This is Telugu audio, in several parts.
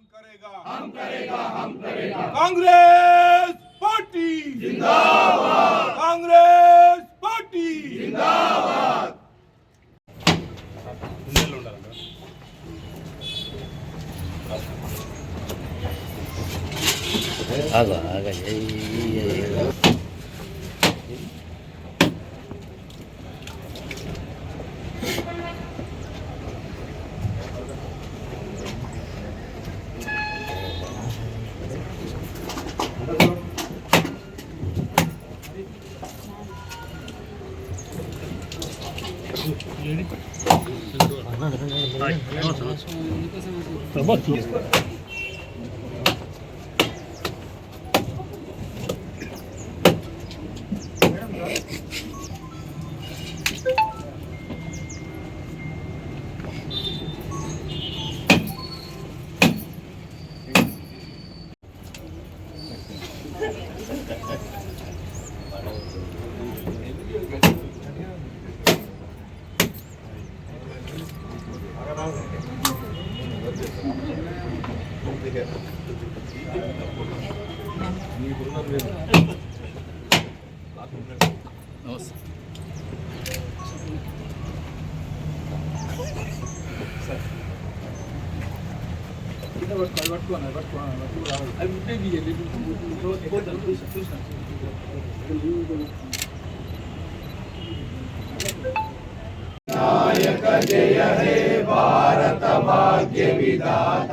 कौन करेगा? हम करेगा हम करेगा। कांग्रेस पार्टी। जिंदाबाद। कांग्रेस पार्टी। जिंदाबाद। Так, నమస్తే నాయక జయ హే భారత భాగ్య విదాత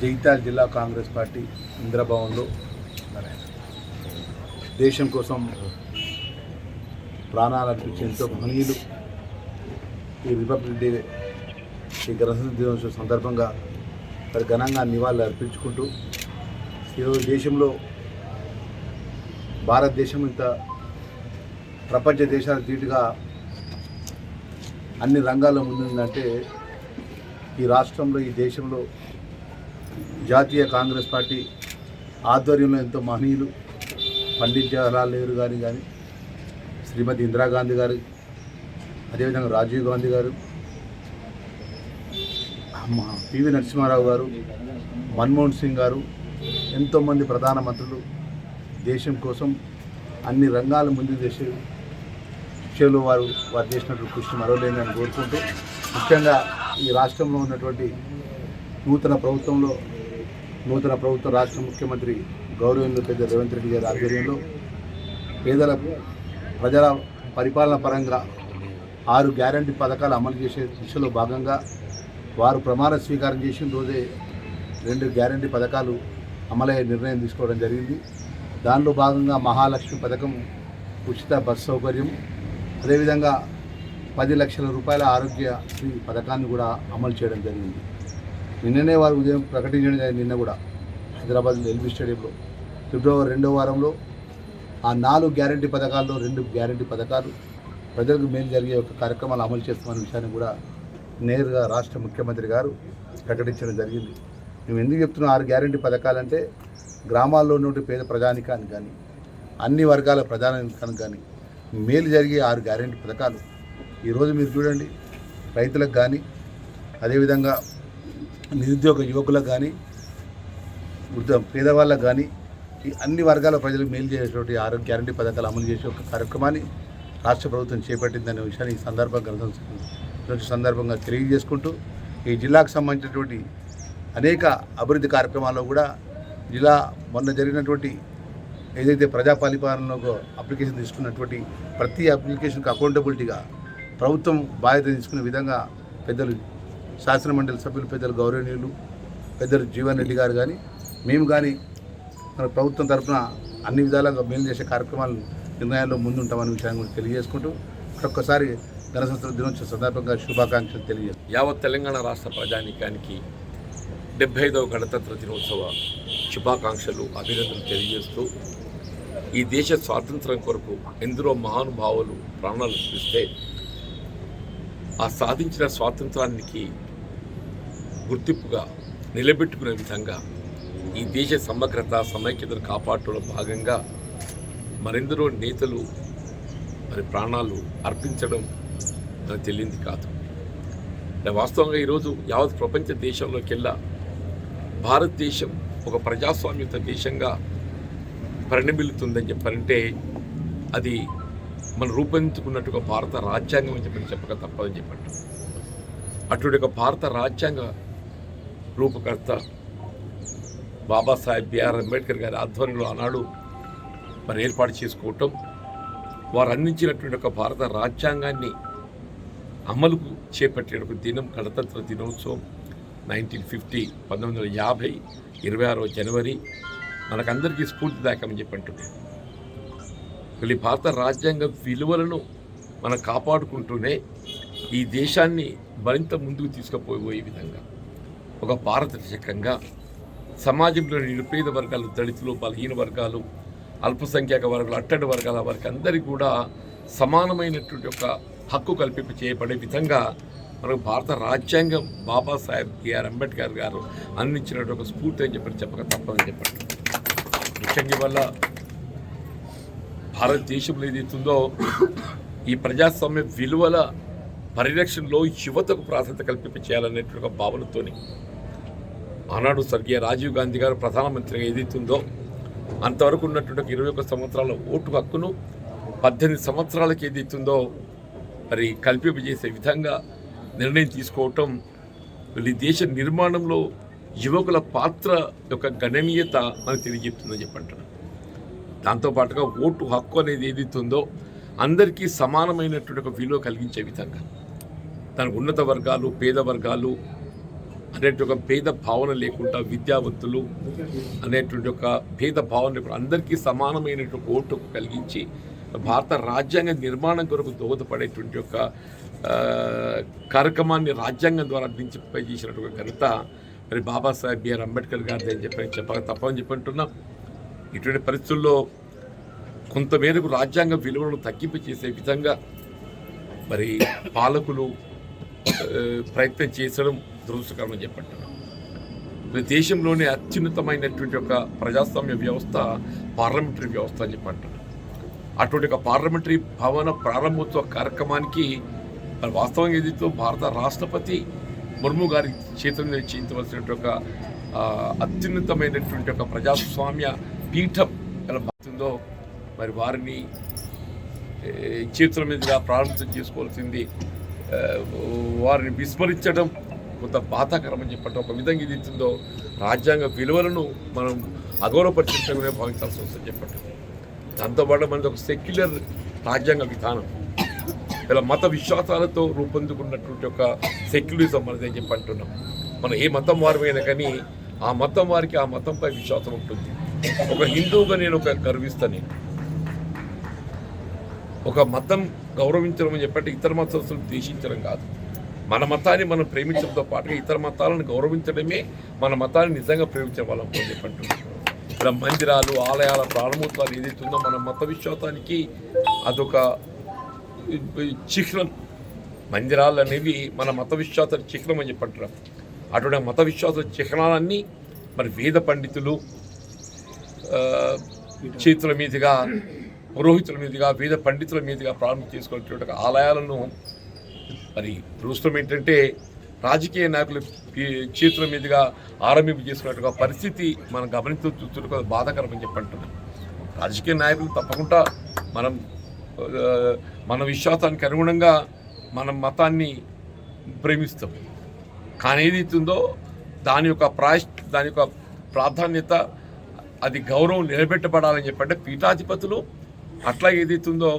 జగిత్యాల జిల్లా కాంగ్రెస్ పార్టీ ఇంద్రభవన్లో దేశం కోసం ప్రాణాలు అర్పించే ఎంతో మహనీయులు ఈ రిపబ్లిక్ డే ఈ గణతంత్ర దినోత్సవం సందర్భంగా మరి ఘనంగా నివాళులు అర్పించుకుంటూ ఈరోజు దేశంలో భారతదేశం ఇంత ప్రపంచ దేశాల తీటుగా అన్ని రంగాల్లో ముందుందంటే ఈ రాష్ట్రంలో ఈ దేశంలో జాతీయ కాంగ్రెస్ పార్టీ ఆధ్వర్యంలో ఎంతో మహనీయులు పండిత్ జవహర్లాల్ నెహ్రూ గారి కానీ శ్రీమతి ఇందిరాగాంధీ గారు అదేవిధంగా రాజీవ్ గాంధీ గారు మా పివి నరసింహారావు గారు మన్మోహన్ సింగ్ గారు ఎంతోమంది ప్రధానమంత్రులు దేశం కోసం అన్ని రంగాల ముందుకు చేసే విషయంలో వారు వారు చేసినటువంటి కృషి మరవలేదని కోరుకుంటూ ముఖ్యంగా ఈ రాష్ట్రంలో ఉన్నటువంటి నూతన ప్రభుత్వంలో నూతన ప్రభుత్వ రాష్ట్ర ముఖ్యమంత్రి గౌరవేంద్ర పెద్ద రేవంత్ రెడ్డి గారి ఆధ్వర్యంలో పేదల ప్రజల పరిపాలన పరంగా ఆరు గ్యారంటీ పథకాలు అమలు చేసే దిశలో భాగంగా వారు ప్రమాణ స్వీకారం చేసిన రోజే రెండు గ్యారంటీ పథకాలు అమలయ్యే నిర్ణయం తీసుకోవడం జరిగింది. దానిలో భాగంగా మహాలక్ష్మి పథకం ఉచిత బస్ సౌకర్యం అదేవిధంగా పది లక్షల రూపాయల ఆరోగ్యశ్రీ పథకాన్ని కూడా అమలు చేయడం జరిగింది. నిన్ననే వారు ఉదయం ప్రకటించడం జరిగింది నిన్న కూడా హైదరాబాద్ ఎల్బీ స్టేడియంలో. ఫిబ్రవరి రెండో వారంలో ఆ నాలుగు గ్యారంటీ పథకాల్లో రెండు గ్యారంటీ పథకాలు ప్రజలకు మేలు జరిగే ఒక కార్యక్రమాలు అమలు చేస్తామనే విషయాన్ని కూడా నేరుగా రాష్ట్ర ముఖ్యమంత్రి గారు ప్రకటించడం జరిగింది. మేము ఎందుకు చెప్తున్నాం ఆరు గ్యారంటీ పథకాలంటే గ్రామాల్లో ఉన్నటువంటి పేద ప్రజానికానికి కానీ అన్ని వర్గాల ప్రజానికానికి కానీ మేలు జరిగే ఆరు గ్యారంటీ పథకాలు ఈరోజు మీరు చూడండి రైతులకు కానీ అదేవిధంగా నిరుద్యోగ యువకులకు కానీ వృద్ధ పేదవాళ్ళకు కానీ ఈ అన్ని వర్గాల ప్రజలకు మేలు చేసేటువంటి ఆరోగ్య గ్యారంటీ పథకాలు అమలు చేసే ఒక కార్యక్రమాన్ని రాష్ట్ర ప్రభుత్వం చేపట్టిందనే విషయాన్ని ఈ సందర్భంగా ఈరోజు సందర్భంగా తెలియజేసుకుంటూ ఈ జిల్లాకు సంబంధించినటువంటి అనేక అభివృద్ధి కార్యక్రమాల్లో కూడా జిల్లా మొన్న జరిగినటువంటి ఏదైతే ప్రజా పరిపాలనలో అప్లికేషన్ తీసుకున్నటువంటి ప్రతి అప్లికేషన్కి అకౌంటబిలిటీగా ప్రభుత్వం బాధ్యత తీసుకునే విధంగా పెద్దలు శాసనమండలి సభ్యులు పెద్దలు గౌరవనీయులు పెద్దలు జీవన్ రెడ్డి గారు కానీ మేము కానీ మన ప్రభుత్వం తరఫున అన్ని విధాలుగా మేలు చేసే కార్యక్రమాలు నిర్ణయాల్లో ముందుంటామనే విషయాన్ని కూడా తెలియజేసుకుంటూ మరొక్కసారి గణతంత్ర దినోత్సవ సందర్భంగా శుభాకాంక్షలు తెలియజేస్తాం. యావత్ తెలంగాణ రాష్ట్ర ప్రజానీకానికి డెబ్బై ఐదవ గణతంత్ర దినోత్సవ శుభాకాంక్షలు అభినందనలు తెలియజేస్తూ ఈ దేశ స్వాతంత్రం కొరకు ఎందరో మహానుభావులు ప్రాణాలు చూపిస్తే ఆ సాధించిన స్వాతంత్రానికి గుర్తింపుగా నిలబెట్టుకునే విధంగా ఈ దేశ సమగ్రత సమైక్యతను కాపాడటంలో భాగంగా మరెందరో నేతలు మరి ప్రాణాలు అర్పించడం మనకు తెలియంది కాదు. వాస్తవంగా ఈరోజు యావత్ ప్రపంచ దేశంలోకెల్లా భారతదేశం ఒక ప్రజాస్వామ్యత దేశంగా పరిణమిల్లుతుందని చెప్పారంటే అది మనం రూపొందించుకున్నట్టుగా భారత రాజ్యాంగం అని చెప్పి చెప్పక తప్పదని చెప్పండి. అటువంటి ఒక భారత రాజ్యాంగ రూపకర్త బాబాసాహెబ్ బిఆర్ అంబేద్కర్ గారి ఆధ్వర్యంలో ఆనాడు మరి ఏర్పాటు చేసుకోవటం వారు అందించినటువంటి ఒక భారత రాజ్యాంగాన్ని అమలుకు చేపట్టేటప్పుడు ఒక దినం గణతంత్ర దినోత్సవం నైన్టీన్ ఫిఫ్టీ పంతొమ్మిది వందల యాభై ఇరవై ఆరో జనవరి. మనకందరికీ స్ఫూర్తిదాయకమని చెప్పి అంటున్నాను. మళ్ళీ భారత రాజ్యాంగ విలువలను మనం కాపాడుకుంటూనే ఈ దేశాన్ని మరింత ముందుకు తీసుకుపోయే విధంగా ఒక పారదర్శకంగా సమాజంలోని నిరుపేద వర్గాలు దళితులు బలహీన వర్గాలు అల్పసంఖ్యాక వర్గాలు అట్టడి వర్గాల వారికి అందరికీ కూడా సమానమైనటువంటి ఒక హక్కు కల్పింప చేయబడే విధంగా మనకు భారత రాజ్యాంగం బాబాసాహెబ్ కేఆర్ అంబేద్కర్ గారు అందించినటువంటి ఒక స్ఫూర్తి అని చెప్పి చెప్పక తప్పదని చెప్పండి. ముఖ్యంగా వల్ల భారతదేశంలో ఏదైతుందో ఈ ప్రజాస్వామ్య విలువల పరిరక్షణలో యువతకు ప్రాధాన్యత కల్పింప చేయాలనేటువంటి ఒక భావనతోని ఆనాడు స్వర్గీయ రాజీవ్ గాంధీ గారు ప్రధానమంత్రిగా ఏదైతుందో అంతవరకు ఉన్నటువంటి ఇరవై ఒక్క సంవత్సరాల ఓటు హక్కును పద్దెనిమిది సంవత్సరాలకి ఏదైతుందో మరి కల్పింపజేసే విధంగా నిర్ణయం తీసుకోవటం ఈ దేశ నిర్మాణంలో యువకుల పాత్ర యొక్క గణనీయత మనకు తెలియజెప్తుందని చెప్పంటారు దాంతోపాటుగా ఓటు హక్కు అనేది ఏదైతుందో అందరికీ సమానమైనటువంటి ఒక విలువ కలిగించే విధంగా. దానికి ఉన్నత వర్గాలు పేద వర్గాలు అనేటువంటి ఒక భేద భావన లేకుండా విద్యావంతులు అనేటువంటి ఒక భేద భావన లేకుండా అందరికీ సమానమైనటువంటి ఓటు కలిగించి భారత రాజ్యాంగ నిర్మాణం కొరకు దోహదపడేటువంటి ఒక కార్యక్రమాన్ని రాజ్యాంగం ద్వారా అందించిపై చేసినటువంటి ఘనత మరి బాబాసాహెబ్ బిఆర్ అంబేద్కర్ గారిది అని చెప్పి చెప్పక తప్పని చెప్పి అంటున్నాం. ఇటువంటి పరిస్థితుల్లో కొంతమేరకు రాజ్యాంగ విలువలను తగ్గింపు చేసే విధంగా మరి పాలకులు ప్రయత్నం చేసడం దురదృష్టకరం అని చెప్పంటున్నాం దేశంలోనే అత్యున్నతమైనటువంటి ఒక ప్రజాస్వామ్య వ్యవస్థ పార్లమెంటరీ వ్యవస్థ అని చెప్పంటారు. అటువంటి ఒక పార్లమెంటరీ భవన ప్రారంభోత్సవ కార్యక్రమానికి మరి వాస్తవంగా ఏదైతే భారత రాష్ట్రపతి ముర్ము గారి చేతుల చేయించవలసినటువంటి ఒక అత్యున్నతమైనటువంటి ఒక ప్రజాస్వామ్య పీఠం ఎలా భావిస్తుందో మరి వారిని చేతుల మీదుగా ప్రారంభం చేసుకోవాల్సింది. వారిని విస్మరించడం కొంత బాధాకరం అని ఒక విధంగా ఇది ఇస్తుందో రాజ్యాంగ విలువలను మనం అగౌరవపరిచే భావించాల్సి వస్తుంది చెప్పండి. దాంతోపాటు మనది ఒక సెక్యులర్ రాజ్యాంగ విధానం. ఇలా మత విశ్వాసాలతో రూపొందుకున్నటువంటి ఒక సెక్యులరిజం మనది అని చెప్పి అంటున్నాం. మనం ఏ మతం వారమైనా కానీ ఆ మతం వారికి ఆ మతంపై విశ్వాసం ఉంటుంది. ఒక హిందువుగా నేను ఒక గర్విస్తాను నేను. ఒక మతం గౌరవించడం అని చెప్పంటే ఇతర మతస్థులు ద్వేషించడం కాదు. మన మతాన్ని మనం ప్రేమించడంతో పాటుగా ఇతర మతాలను గౌరవించడమే మన మతాన్ని నిజంగా ప్రేమించే వాళ్ళం అని చెప్పంటున్నాం ఇలా మందిరాలు ఆలయాల ప్రారంభోత్సవాలు ఏదైతే ఉందో మన మత విశ్వాసానికి అదొక చిహ్నం. మందిరాలు అనేవి మన మత విశ్వాస చిహ్నం అని చెప్పంటున్నాం అటువంటి మత విశ్వాస చిహ్నాలన్నీ మరి వేద పండితులు చేతుల మీదుగా పురోహితుల మీదుగా వేద పండితుల మీదుగా ప్రారంభం చేసుకునేటువంటి ఆలయాలను మరి ప్రభుత్వం ఏంటంటే రాజకీయ నాయకుల చేతుల మీదుగా ఆరంభింపు చేసుకున్నట్టుగా పరిస్థితి మనం గమనిస్తూ చూస్తుంటే బాధాకరమని చెప్పంటున్నాం. రాజకీయ నాయకులు తప్పకుండా మనం మన విశ్వాసానికి అనుగుణంగా మనం మతాన్ని ప్రేమిస్తాం. కానీ ఏదైతుందో దాని యొక్క ప్రాయ దాని యొక్క ప్రాధాన్యత అది గౌరవం నిలబెట్టబడాలని చెప్పంటే పీఠాధిపతులు అట్లా ఏదైతుందో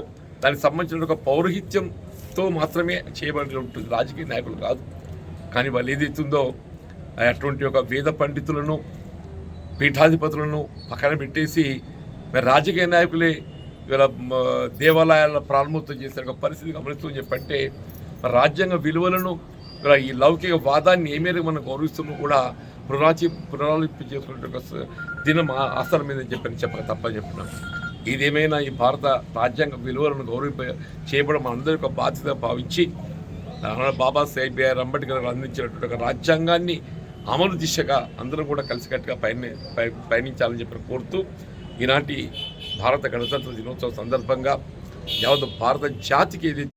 దానికి సంబంధించిన ఒక పౌరహిత్యంతో మాత్రమే చేయబడి ఉంటుంది. రాజకీయ నాయకులు కాదు. కానీ వాళ్ళు ఏదైతుందో అటువంటి ఒక వేద పండితులను పీఠాధిపతులను పక్కన పెట్టేసి మరి రాజకీయ నాయకులే ఇవాళ మ, దేవాలయాల ప్రారంభోత్సవం చేసిన ఒక పరిస్థితి గమనిస్తూ చెప్పంటే రాజ్యాంగ విలువలను ఇలా ఈ లౌకిక వాదాన్ని ఏ మేరకు మనం గౌరవిస్తున్నాం కూడా పునరాచి పునరాలింపు చేసుకునే దినం ఆ- మీద చెప్పని చెప్పక తప్పని చెప్పినాం ఇదేమైనా ఈ భారత రాజ్యాంగ విలువలను గౌరవింప చేయబడం మనందరి యొక్క బాధ్యత భావించి బాబాసాహెబ్ బిఆర్ అంబేద్కర్ గారు అందించినటువంటి ఒక రాజ్యాంగాన్ని అమలు దిశగా అందరూ కూడా కలిసికట్టుగా పయని పయనించాలని చెప్పి కోరుతూ ఈనాటి భారత గణతంత్ర దినోత్సవం సందర్భంగా యావత్ భారత జాతికి ఏదైతే